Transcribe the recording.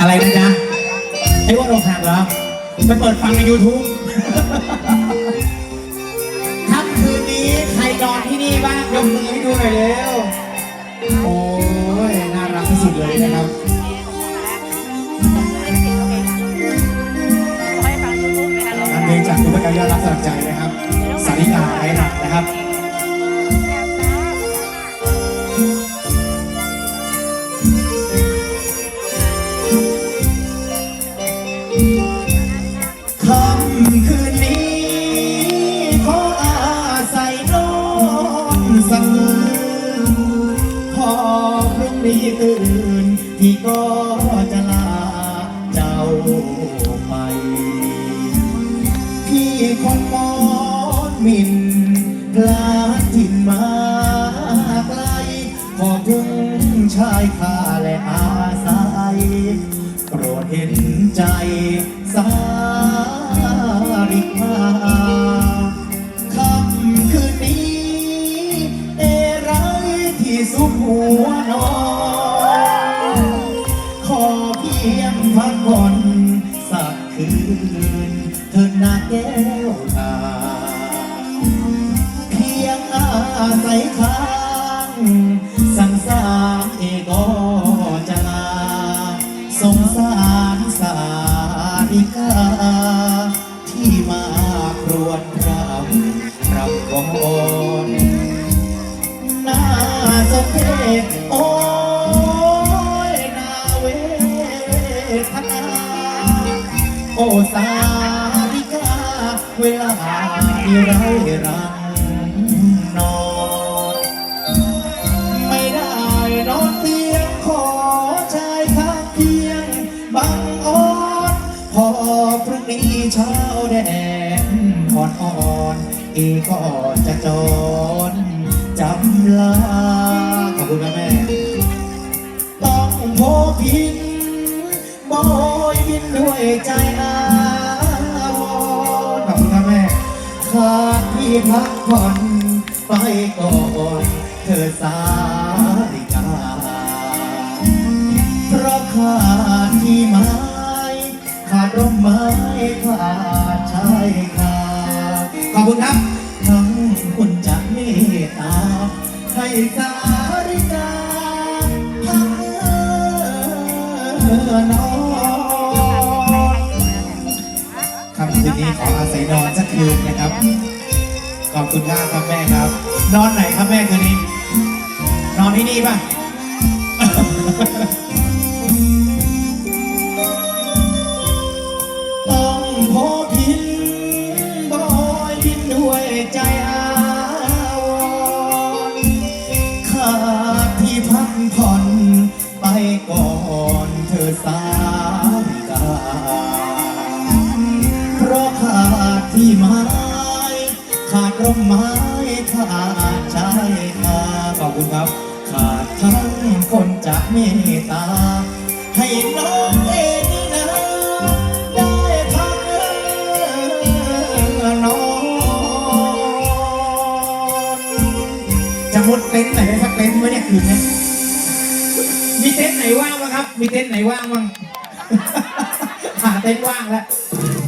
อะไรนะจ๊ะไอ้ว่าเราหักเหรอไปเปิดฟังใน YouTube ค่ำคืนนี้ใครนอนที่นี่บ้างยกมือให้ดูหน่อยเร็ว โอ้ย น่ารักที่สุดเลยนะครับ อันเพลงจากคุณพระกายารักสลักใจนะครับสาริกาไร้หนักนะครับค่ พรุ่งนี้ตื่นพี่ก็จะลาเจ้าไป พี่คนมอนมินพลาดถิ่นมาไกล ขอถึงชายคาและอาศัยโปรดเห็นใจสาริกาคำคืนนี้ เอไรที่สุขหัวนอน เธอนาแก้วตาเพียงอาศัยค้างสังสารเอก็จะลาสงสารสาริกา ที่มาครวญรำรำก่อนน่าสมเพชโอ้ โอสาริกาเวลาที่ไรรังนอน ไม่ได้นอนเตียงขอชายข้างเคียงบังอ่อนพอพรุ่งนี้เช้าแดดอ่อนอ่อนอีก็จะจรจำลาขอบคุณนะแม่ ต้องโพพินบพิน ด้วยใจอาวรขอบคุณครับแม่ขาดที่พักผ่อนไปก่อนเธอสาริกาเพราะขาดที่ไม้ขาดร่มไม้ขาดชายคาขอบคุณครับทั้งคุณจะเมตตาให้สาริกาพักนอน คืนนี้ขออาศัยนอนสักคืนนะครับ ขอบคุณมากครับแม่ครับ นอนไหนครับแม่คืนนี้ นอนที่นี่ป่ะ ต้องพอพินบอยพินด้วยใจอาวรขาดที่พักผ่อนไปก่อนเธอสา พี่ไม้ขาดร่มไม้ขาดชายคาขอบคุณครับ ขาดทั้งคนจะเมตตา ให้น้องเองนะได้พักนอนจะมุดเต็นท์ไหนได้สักเต็นท์ไหมเนี่ยคืนนี้มีเต็นท์ไหนว่างบ้างครับ มีเต็นท์ไหนว่างบ้างหาเต็นท์ว่างแล้ว